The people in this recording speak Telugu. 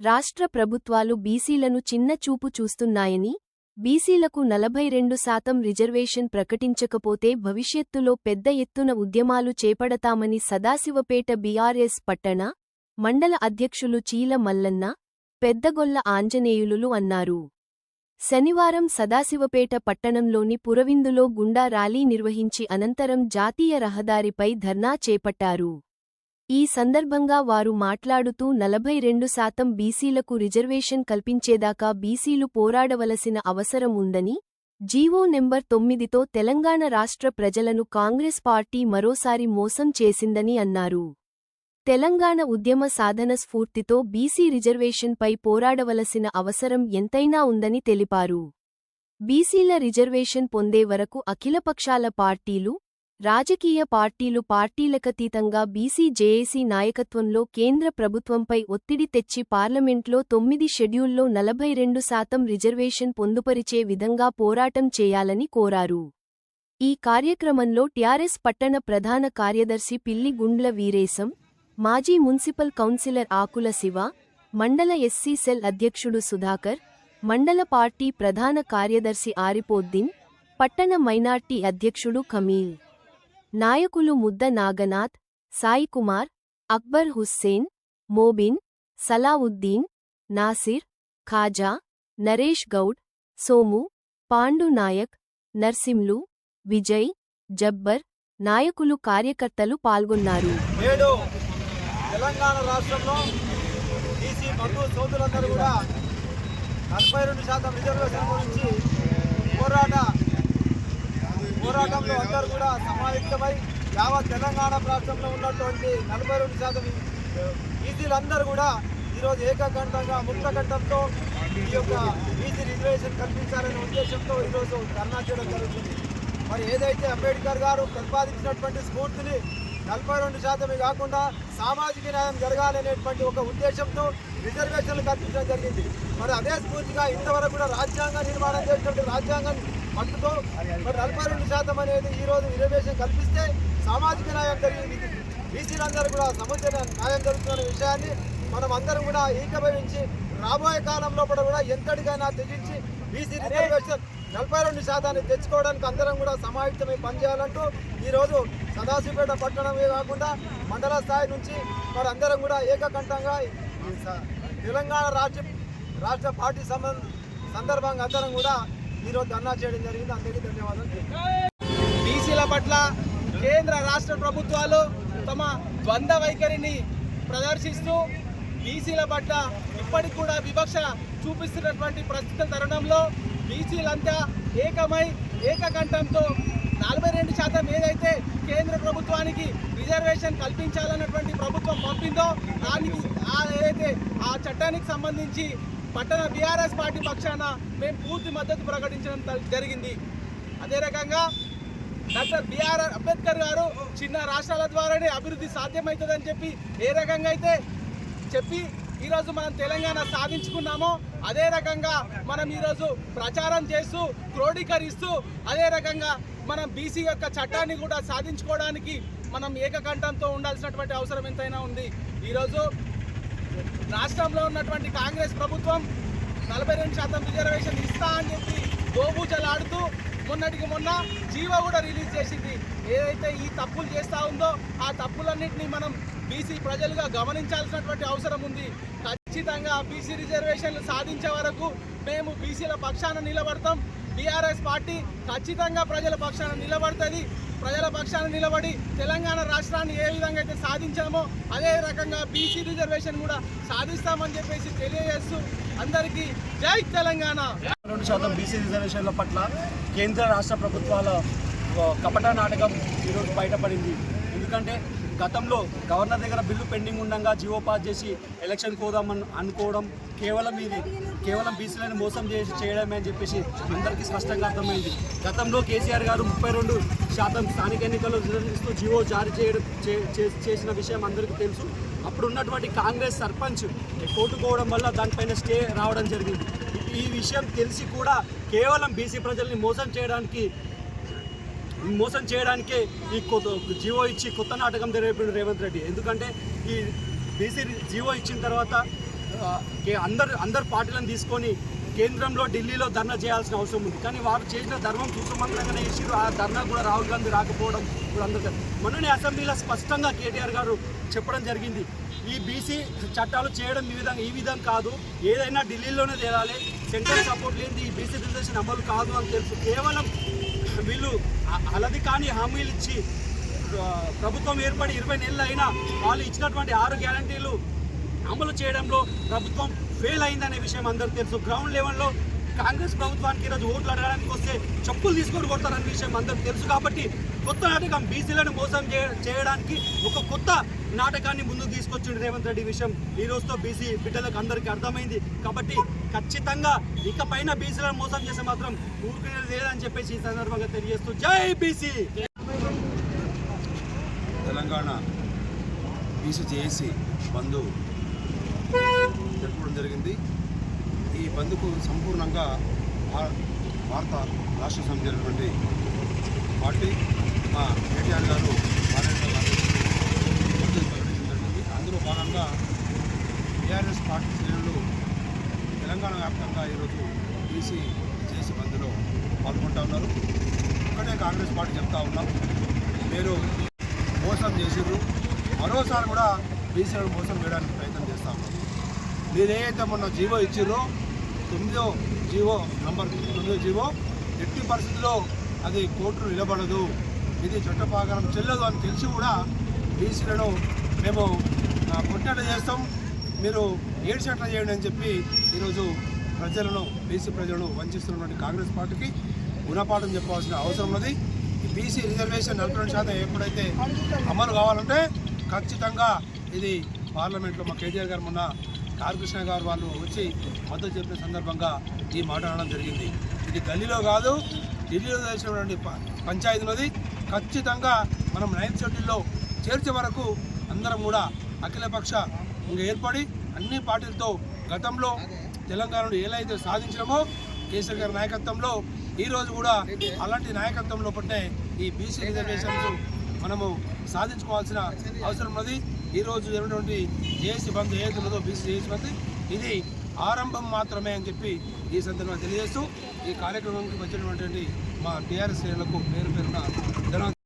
రాష్ట్ర ప్రభుత్వాలు బీసీలను చిన్న చూపు చూస్తున్నాయని బీసీలకు నలభై రెండు శాతం రిజర్వేషన్ ప్రకటించకపోతే భవిష్యత్తులో పెద్ద ఎత్తున ఉద్యమాలు చేపడతామని సదాశివపేట బీఆర్ఎస్ పట్టణ మండల అధ్యక్షులు చీల మల్లన్న పెద్దగొల్ల ఆంజనేయులులు అన్నారు. శనివారం సదాశివపేట పట్టణంలోని పురవిందులో గుండా ర్యాలీ నిర్వహించి అనంతరం జాతీయ రహదారిపై ధర్నా చేపట్టారు. ఈ సందర్భంగా వారు మాట్లాడుతూ నలభై రెండు శాతం బీసీలకు రిజర్వేషన్ కల్పించేదాకా బీసీలు పోరాడవలసిన అవసరం ఉందని జీవో నెంబర్ తొమ్మిదితో తెలంగాణ రాష్ట్ర ప్రజలను కాంగ్రెస్ పార్టీ మరోసారి మోసం చేసిందని అన్నారు. తెలంగాణ ఉద్యమ సాధన స్ఫూర్తితో బీసీ రిజర్వేషన్పై పోరాడవలసిన అవసరం ఎంతైనా ఉందని తెలిపారు. బీసీల రిజర్వేషన్ పొందే వరకు అఖిలపక్షాల పార్టీలు రాజకీయ పార్టీలు పార్టీలకతీతంగా బీసీ జేఏసీ నాయకత్వంలో కేంద్ర ప్రభుత్వంపై ఒత్తిడి తెచ్చి పార్లమెంట్లో తొమ్మిది షెడ్యూల్లో నలభై రెండు శాతం రిజర్వేషన్ పొందుపరిచే విధంగా పోరాటం చేయాలని కోరారు. ఈ కార్యక్రమంలో టిఆర్ఎస్ పట్టణ ప్రధాన కార్యదర్శి పిల్లి గుండ్ల వీరేశం మాజీ మున్సిపల్ కౌన్సిలర్ ఆకుల శివ మండల ఎస్సీ సెల్ అధ్యక్షుడు సుధాకర్ మండల పార్టీ ప్రధాన కార్యదర్శి ఆరిపోద్దీన్ పట్టణ మైనార్టీ అధ్యక్షుడు ఖమీల్. నాయకులు ముద్ద నాగనాథ్ సాయికుమార్ అక్బర్ హుస్సేన్ మోబిన్ సలావుద్దీన్ నాసిర్ ఖాజా నరేష్ గౌడ్ సోము పాండు నాయక్ నర్సింలు విజయ్ జబ్బర్ నాయకులు కార్యకర్తలు పాల్గొన్నారు. నేడు తెలంగాణ రాష్ట్రంలో బీసీ బంధు సోదరులందరూ కూడా నలభై రెండు శాతం రిజర్వేషన్ గురించి పోరాట పోరాటంలో అందరూ కూడా సమాయుక్తమై యావత్ తెలంగాణ రాష్ట్రంలో ఉన్నటువంటి నలభై రెండు శాతం బీసీలందరూ కూడా ఈరోజు ఏకకంఠంగా ముక్తకంఠంతో ఈ యొక్క బీసీ రిజర్వేషన్ కల్పించాలనే ఉద్దేశంతో ఈరోజు ధర్నా చేయడం జరుగుతుంది. మరి ఏదైతే అంబేద్కర్ గారు ప్రతిపాదించినటువంటి స్ఫూర్తిని నలభై రెండు శాతమే కాకుండా సామాజిక న్యాయం జరగాలనేటువంటి ఒక ఉద్దేశంతో రిజర్వేషన్లు కల్పించడం జరిగింది. మరి అదే స్ఫూర్తిగా ఇంతవరకు కూడా రాజ్యాంగ నిర్మాణం చేసినటువంటి రాజ్యాంగం పట్టుతో మరి నలభై రెండు శాతం అనేది ఈ రోజు రిజర్వేషన్ కల్పిస్తే సామాజిక న్యాయం జరిగింది. బీసీలందరూ కూడా సముద్ర న్యాయం జరుగుతున్న విషయాన్ని మనం అందరం కూడా ఏకీభవించి రాబోయే కాలంలో కూడా ఎంతటికైనా తెగించి బీసీ రిజర్వేషన్ నలభై రెండు శాతాన్ని తెచ్చుకోవడానికి అందరం కూడా సమాయుక్తమై పనిచేయాలంటూ ఈరోజు సదాశివపేట పట్టణమే కాకుండా మండల స్థాయి నుంచి మరి అందరం కూడా ఏకకంఠంగా తెలంగాణ రాష్ట్ర రాష్ట్ర పార్టీ సంబంధ సందర్భంగా అందరం కూడా ఈరోజు ధర్నా చేయడం జరిగింది. అందరికీ ధన్యవాదాలు. బీసీల పట్ల కేంద్ర రాష్ట్ర ప్రభుత్వాలు తమ ద్వంద్వ వైఖరిని ప్రదర్శిస్తూ బీసీల పట్ల ఇప్పటికి కూడా వివక్ష చూపిస్తున్నటువంటి ప్రస్తుత తరుణంలో బీసీలంతా ఏకమై ఏకకంఠంతో నలభై రెండు శాతం ఏదైతే కేంద్ర ప్రభుత్వానికి రిజర్వేషన్ కల్పించాలన్నటువంటి ప్రభుత్వం పంపిందో దానికి ఏదైతే ఆ చట్టానికి సంబంధించి పట్టణ బీఆర్ఎస్ పార్టీ పక్షాన మేము పూర్తి మద్దతు ప్రకటించడం జరిగింది. అదే రకంగా డాక్టర్ బిఆర్ అంబేద్కర్ గారు చిన్న రాష్ట్రాల ద్వారానే అభివృద్ధి సాధ్యమవుతుందని చెప్పి ఏ రకంగా అయితే చెప్పి ఈరోజు మనం తెలంగాణ సాధించుకున్నామో అదే రకంగా మనం ఈరోజు ప్రచారం చేస్తూ క్రోడీకరిస్తూ అదే రకంగా మనం బీసీ యొక్క చట్టాన్ని కూడా సాధించుకోవడానికి మనం ఏకకంఠంతో ఉండాల్సినటువంటి అవసరం ఎంతైనా ఉంది. ఈరోజు రాష్ట్రంలో ఉన్నటువంటి కాంగ్రెస్ ప్రభుత్వం నలభై రెండు శాతం రిజర్వేషన్ ఇస్తా అని చెప్పి దోబూచలాడుతూ మొన్నటికి మొన్న జీవో కూడా రిలీజ్ చేసింది. ఏదైతే ఈ తప్పులు చేస్తూ ఉందో ఆ తప్పులన్నింటినీ మనం బీసీ ప్రజలుగా గమనించాల్సినటువంటి అవసరం ఉంది. ఖచ్చితంగా బీసీ రిజర్వేషన్లు సాధించే వరకు మేము బీసీల పక్షాన నిలబడతాం. బీఆర్ఎస్ పార్టీ ఖచ్చితంగా ప్రజల పక్షాన నిలబడుతుంది. ప్రజల పక్షాన నిలబడి తెలంగాణ రాష్ట్రాన్ని ఏ విధంగా అయితే సాధించామో అదే రకంగా బీసీ రిజర్వేషన్ కూడా సాధిస్తామని చెప్పేసి తెలియజేస్తూ అందరికీ జై తెలంగాణ. రెండు శాతం బీసీ రిజర్వేషన్ల పట్ల కేంద్ర రాష్ట్ర ప్రభుత్వాల కపట నాటకం ఈరోజు బయటపడింది. ఎందుకంటే గతంలో గవర్నర్ దగ్గర బిల్లు పెండింగ్ ఉండగా జీవో పాస్ చేసి ఎలక్షన్ కోదామని అనుకోవడం కేవలం ఇది. కేవలం బీసీలను మోసం చేసి చేయడమే అని చెప్పేసి అందరికీ స్పష్టంగా అర్థమైంది. గతంలో కేసీఆర్ గారు ముప్పై రెండు శాతం స్థానిక ఎన్నికల్లో నిర్వహిస్తూ జీవో జారీ చేయడం చే- చే- చేసిన విషయం అందరికీ తెలుసు. అప్పుడు ఉన్నటువంటి కాంగ్రెస్ సర్పంచ్ కోటుకోవడం వల్ల దానిపైన స్టే రావడం జరిగింది. ఈ విషయం తెలిసి కూడా కేవలం బీసీ ప్రజల్ని మోసం చేయడానికి మోసం చేయడానికే ఈ కొత్త జీవో ఇచ్చి కొత్త నాటకం జరిగిపోయింది రేవంత్ రెడ్డి. ఎందుకంటే ఈ బీసీ జీవో ఇచ్చిన తర్వాత అందరు అందరు పార్టీలను తీసుకొని కేంద్రంలో ఢిల్లీలో ధర్నా చేయాల్సిన అవసరం ఉంది. కానీ వారు చేసిన ధర్మం చూసమంతంగానే చేసిరు ఆ ధర్నా కూడా రాహుల్ గాంధీ రాకపోవడం ఇప్పుడు అందరికీ మొన్ననే అసెంబ్లీలో స్పష్టంగా కేటీఆర్ గారు చెప్పడం జరిగింది. ఈ బీసీ చట్టాలు చేయడం ఈ విధంగా ఈ విధంగా కాదు. ఏదైనా ఢిల్లీలోనే తేలాలి. సెంట్రల్ సపోర్ట్ లేనిది ఈ బీసీ రిజర్వేషన్ అమలు కాదు అని తెలుసు. కేవలం వీళ్ళు అలది కాని హామీలు ఇచ్చి ప్రభుత్వం ఏర్పడి ఇరవై నెలలు అయినా వాళ్ళు ఇచ్చినటువంటి ఆరు గ్యారంటీలు అమలు చేయడంలో ప్రభుత్వం ఫెయిల్ అయిందనే విషయం అందరికీ తెలుసు. గ్రౌండ్ లెవెల్లో కాంగ్రెస్ ప్రభుత్వానికి ఈరోజు ఓట్లు అడగడానికి వస్తే చెప్పులు తీసుకొని కొడతారనే విషయం అందరికీ తెలుసు. కాబట్టి కొత్త నాటకం బీసీలను మోసం చేయడానికి ఒక కొత్త నాటకాన్ని ముందుకు తీసుకొచ్చిండు రేవంత్ రెడ్డి విషయం. ఈ రోజుతో బీసీ బిడ్డలకు అందరికీ అర్థమైంది. కాబట్టి ఖచ్చితంగా ఇకపైన బీసీలను మోసం చేస్తే మాత్రం ఊరుకునేది లేదని చెప్పేసి ఈ సందర్భంగా తెలియజేస్తూ జై బీసీ! తెలంగాణ బీసీ జేఏసీ బంధు జరుపుకోవడం జరిగింది. ఈ బంధుకు సంపూర్ణంగా భారత రాష్ట్ర సమితి పార్టీ మా కేటీఆర్ గారు భారత మద్దతు ప్రకటించడం జరిగింది అందులో భాగంగా టీఆర్ఎస్ పార్టీ శ్రేణులు తెలంగాణ వ్యాప్తంగా ఈరోజు బీసీ జేసీ బంద్లో పాల్గొంటా ఉన్నారు. ఒక్కటే కాంగ్రెస్ పార్టీ చెప్తా ఉన్నాం. మీరు మోసం చేసిర్రు. మరోసారి కూడా బీసీలను మోసం చేయడానికి ప్రయత్నం చేస్తా ఉన్నారు మీరు ఏదైతే మొన్న జీవో ఇచ్చిర్రో తొమ్మిదో జీవో నంబర్ తొమ్మిదో జీవో ఎట్టి పరిస్థితుల్లో అది కోర్టు నిలబడదు. ఇది చట్టపాకారం చెల్లదు అని తెలిసి కూడా బీసీలను మేము కొట్టేట చేస్తాం. మీరు ఏడ్చేట్ల చేయండి అని చెప్పి ఈరోజు ప్రజలను బీసీ ప్రజలను వంచిస్తున్నటువంటి కాంగ్రెస్ పార్టీకి గుణపాఠం చెప్పాల్సిన అవసరం ఉన్నది. బీసీ రిజర్వేషన్ నలభై రెండు శాతం ఎప్పుడైతే అమలు కావాలంటే ఖచ్చితంగా ఇది పార్లమెంట్లో మా కేటీఆర్ గారు మొన్న కారకృష్ణ గారు వాళ్ళు వచ్చి మద్దతు చెప్పిన సందర్భంగా ఈ మాట్లాడడం జరిగింది. ఇది గల్లీలో కాదు ఢిల్లీలో చేసినటువంటి పంచాయతీలోది పంచాయతీ ఖచ్చితంగా మనం నైన్త్ షెడ్యూల్లో చేర్చే వరకు అందరం కూడా అఖిలపక్ష ఇంకా ఏర్పడి అన్ని పార్టీలతో గతంలో తెలంగాణను ఎలా అయితే సాధించినామో కేసీఆర్ గారి నాయకత్వంలో ఈ రోజు కూడా అలాంటి నాయకత్వంలో పట్టే ఈ బీసీ రిజర్వేషన్స్ మనము సాధించుకోవాల్సిన అవసరం ఉన్నది. ఈ రోజు జరిగినటువంటి జేఏసీ బంద్ ఏదైతే ఉన్నదో బీసీ జేఏసీ బంద్ ఇది ఆరంభం మాత్రమే అని చెప్పి ఈ సందర్భంగా తెలియజేస్తూ ఈ కార్యక్రమానికి వచ్చినటువంటి మా టీఆర్ఎస్ శ్రేణులకు పేరు పేరున ధన్యవాదాలు.